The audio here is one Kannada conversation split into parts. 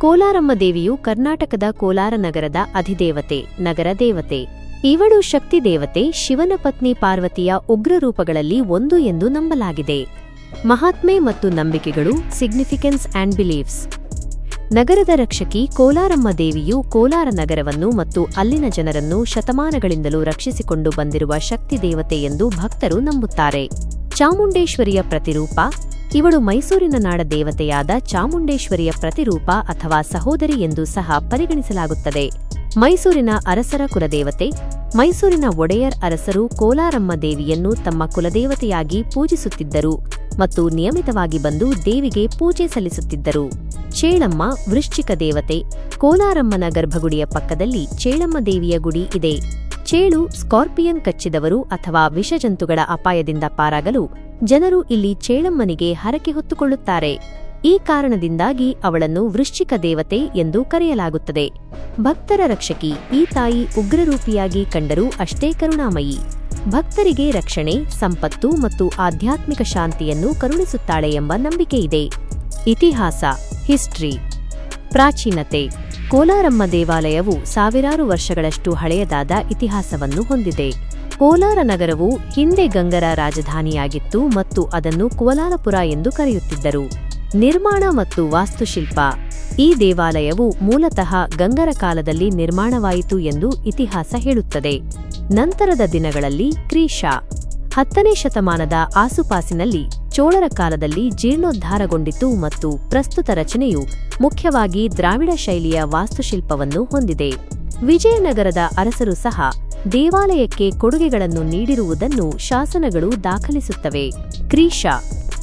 ಕೋಲಾರಮ್ಮ ದೇವಿಯು ಕರ್ನಾಟಕದ ಕೋಲಾರ ನಗರದ ಅಧಿದೇವತೆ, ನಗರ ದೇವತೆ. ಇವಳು ಶಕ್ತಿ ದೇವತೆ, ಶಿವನ ಪತ್ನಿ ಪಾರ್ವತಿಯ ಉಗ್ರ ರೂಪಗಳಲ್ಲಿ ಒಂದು ಎಂದು ನಂಬಲಾಗಿದೆ. ಮಹಾತ್ಮೆ ಮತ್ತು ನಂಬಿಕೆಗಳು ಸಿಗ್ನಿಫಿಕೆನ್ಸ್ ಆಂಡ್ ಬಿಲೀವ್ಸ್ ನಗರದ ರಕ್ಷಕಿ ಕೋಲಾರಮ್ಮ ದೇವಿಯು ಕೋಲಾರ ನಗರವನ್ನು ಮತ್ತು ಅಲ್ಲಿನ ಜನರನ್ನು ಶತಮಾನಗಳಿಂದಲೂ ರಕ್ಷಿಸಿಕೊಂಡು ಬಂದಿರುವ ಶಕ್ತಿ ದೇವತೆ ಎಂದು ಭಕ್ತರು ನಂಬುತ್ತಾರೆ. ಚಾಮುಂಡೇಶ್ವರಿಯ ಪ್ರತಿರೂಪ ಇವಳು ಮೈಸೂರಿನ ನಾಡ ದೇವತೆಯಾದ ಚಾಮುಂಡೇಶ್ವರಿಯ ಪ್ರತಿರೂಪ ಅಥವಾ ಸಹೋದರಿ ಎಂದು ಸಹ ಪರಿಗಣಿಸಲಾಗುತ್ತದೆ. ಮೈಸೂರಿನ ಅರಸರ ಕುಲದೇವತೆ, ಮೈಸೂರಿನ ಒಡೆಯರ್ ಅರಸರು ಕೋಲಾರಮ್ಮ ದೇವಿಯನ್ನು ತಮ್ಮ ಕುಲದೇವತೆಯಾಗಿ ಪೂಜಿಸುತ್ತಿದ್ದರು ಮತ್ತು ನಿಯಮಿತವಾಗಿ ಬಂದು ದೇವಿಗೆ ಪೂಜೆ ಸಲ್ಲಿಸುತ್ತಿದ್ದರು. ಚೇಳಮ್ಮ ವೃಶ್ಚಿಕ ದೇವತೆ, ಕೋಲಾರಮ್ಮನ ಗರ್ಭಗುಡಿಯ ಪಕ್ಕದಲ್ಲಿ ಚೇಳಮ್ಮ ದೇವಿಯ ಗುಡಿ ಇದೆ. ಚೇಳು ಸ್ಕಾರ್ಪಿಯನ್ ಕಚ್ಚಿದವರು ಅಥವಾ ವಿಷಜಂತುಗಳ ಅಪಾಯದಿಂದ ಪಾರಾಗಲು ಜನರು ಇಲ್ಲಿ ಚೇಳಮ್ಮನಿಗೆ ಹರಕೆ ಹೊತ್ತುಕೊಳ್ಳುತ್ತಾರೆ. ಈ ಕಾರಣದಿಂದಾಗಿ ಅವಳನ್ನು ವೃಶ್ಚಿಕ ದೇವತೆ ಎಂದು ಕರೆಯಲಾಗುತ್ತದೆ. ಭಕ್ತರ ರಕ್ಷಕಿ ಈ ತಾಯಿ ಉಗ್ರರೂಪಿಯಾಗಿ ಕಂಡರೂ ಅಷ್ಟೇ ಕರುಣಾಮಯಿ. ಭಕ್ತರಿಗೆ ರಕ್ಷಣೆ, ಸಂಪತ್ತು ಮತ್ತು ಆಧ್ಯಾತ್ಮಿಕ ಶಾಂತಿಯನ್ನು ಕರುಣಿಸುತ್ತಾಳೆ ಎಂಬ ನಂಬಿಕೆಯಿದೆ. ಇತಿಹಾಸ, ಹಿಸ್ಟ್ರಿ, ಪ್ರಾಚೀನತೆ. ಕೋಲಾರಮ್ಮ ದೇವಾಲಯವು ಸಾವಿರಾರು ವರ್ಷಗಳಷ್ಟು ಹಳೆಯದಾದ ಇತಿಹಾಸವನ್ನು ಹೊಂದಿದೆ. ಕೋಲಾರ ನಗರವು ಹಿಂದೆ ಗಂಗರ ರಾಜಧಾನಿಯಾಗಿತ್ತು ಮತ್ತು ಅದನ್ನು ಕೋಲಾರಪುರ ಎಂದು ಕರೆಯುತ್ತಿದ್ದರು. ನಿರ್ಮಾಣ ಮತ್ತು ವಾಸ್ತುಶಿಲ್ಪ. ಈ ದೇವಾಲಯವು ಮೂಲತಃ ಗಂಗರ ಕಾಲದಲ್ಲಿ ನಿರ್ಮಾಣವಾಯಿತು ಎಂದು ಇತಿಹಾಸ ಹೇಳುತ್ತದೆ. ನಂತರದ ದಿನಗಳಲ್ಲಿ ಕ್ರೀಶಾ ಹತ್ತನೇ ಶತಮಾನದ ಆಸುಪಾಸಿನಲ್ಲಿ ಚೋಳರ ಕಾಲದಲ್ಲಿ ಜೀರ್ಣೋದ್ಧಾರಗೊಂಡಿತು ಮತ್ತು ಪ್ರಸ್ತುತ ರಚನೆಯು ಮುಖ್ಯವಾಗಿ ದ್ರಾವಿಡ ಶೈಲಿಯ ವಾಸ್ತುಶಿಲ್ಪವನ್ನು ಹೊಂದಿದೆ. ವಿಜಯನಗರದ ಅರಸರು ಸಹ ದೇವಾಲಯಕ್ಕೆ ಕೊಡುಗೆಗಳನ್ನು ನೀಡಿರುವುದನ್ನು ಶಾಸನಗಳು ದಾಖಲಿಸುತ್ತವೆ. ಕ್ರೀಶ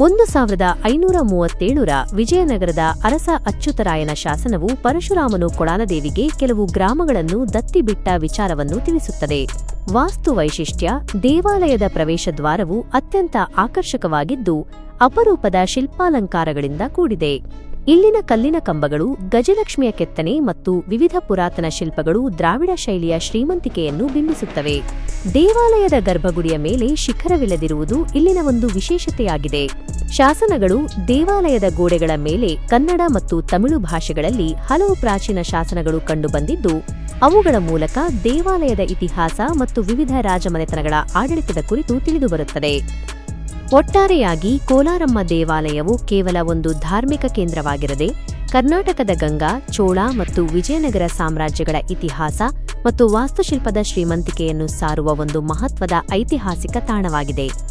ಒಂದು ಸಾವಿರದ ಐನೂರ ಮೂವತ್ತೇಳರ ವಿಜಯನಗರದ ಅರಸ ಅಚ್ಯುತರಾಯನ ಶಾಸನವು ಪರಶುರಾಮನು ಕೊಳಾಲದೇವಿಗೆ ಕೆಲವು ಗ್ರಾಮಗಳನ್ನು ದತ್ತಿಬಿಟ್ಟ ವಿಚಾರವನ್ನು ತಿಳಿಸುತ್ತದೆ. ವಾಸ್ತು ವೈಶಿಷ್ಟ್ಯ ದೇವಾಲಯದ ಪ್ರವೇಶ ದ್ವಾರವು ಅತ್ಯಂತ ಆಕರ್ಷಕವಾಗಿದ್ದು, ಅಪರೂಪದ ಶಿಲ್ಪಾಲಂಕಾರಗಳಿಂದ ಕೂಡಿದೆ. ಇಲ್ಲಿನ ಕಲ್ಲಿನ ಕಂಬಗಳು, ಗಜಲಕ್ಷ್ಮಿಯ ಕೆತ್ತನೆ ಮತ್ತು ವಿವಿಧ ಪುರಾತನ ಶಿಲ್ಪಗಳು ದ್ರಾವಿಡ ಶೈಲಿಯ ಶ್ರೀಮಂತಿಕೆಯನ್ನು ಬಿಂಬಿಸುತ್ತವೆ. ದೇವಾಲಯದ ಗರ್ಭಗುಡಿಯ ಮೇಲೆ ಶಿಖರವಿಲ್ಲದಿರುವುದು ಇಲ್ಲಿನ ಒಂದು ವಿಶೇಷತೆಯಾಗಿದೆ. ಶಾಸನಗಳು ದೇವಾಲಯದ ಗೋಡೆಗಳ ಮೇಲೆ ಕನ್ನಡ ಮತ್ತು ತಮಿಳು ಭಾಷೆಗಳಲ್ಲಿ ಹಲವು ಪ್ರಾಚೀನ ಶಾಸನಗಳು ಕಂಡುಬಂದಿದ್ದು, ಅವುಗಳ ಮೂಲಕ ದೇವಾಲಯದ ಇತಿಹಾಸ ಮತ್ತು ವಿವಿಧ ರಾಜಮನೆತನಗಳ ಆಡಳಿತದ ಕುರಿತು ತಿಳಿದುಬರುತ್ತದೆ. ಒಟ್ಟಾರೆಯಾಗಿ ಕೋಲಾರಮ್ಮ ದೇವಾಲಯವು ಕೇವಲ ಒಂದು ಧಾರ್ಮಿಕ ಕೇಂದ್ರವಾಗಿರದೆ, ಕರ್ನಾಟಕದ ಗಂಗಾ, ಚೋಳ ಮತ್ತು ವಿಜಯನಗರ ಸಾಮ್ರಾಜ್ಯಗಳ ಇತಿಹಾಸ ಮತ್ತು ವಾಸ್ತುಶಿಲ್ಪದ ಶ್ರೀಮಂತಿಕೆಯನ್ನು ಸಾರುವ ಒಂದು ಮಹತ್ವದ ಐತಿಹಾಸಿಕ ತಾಣವಾಗಿದೆ.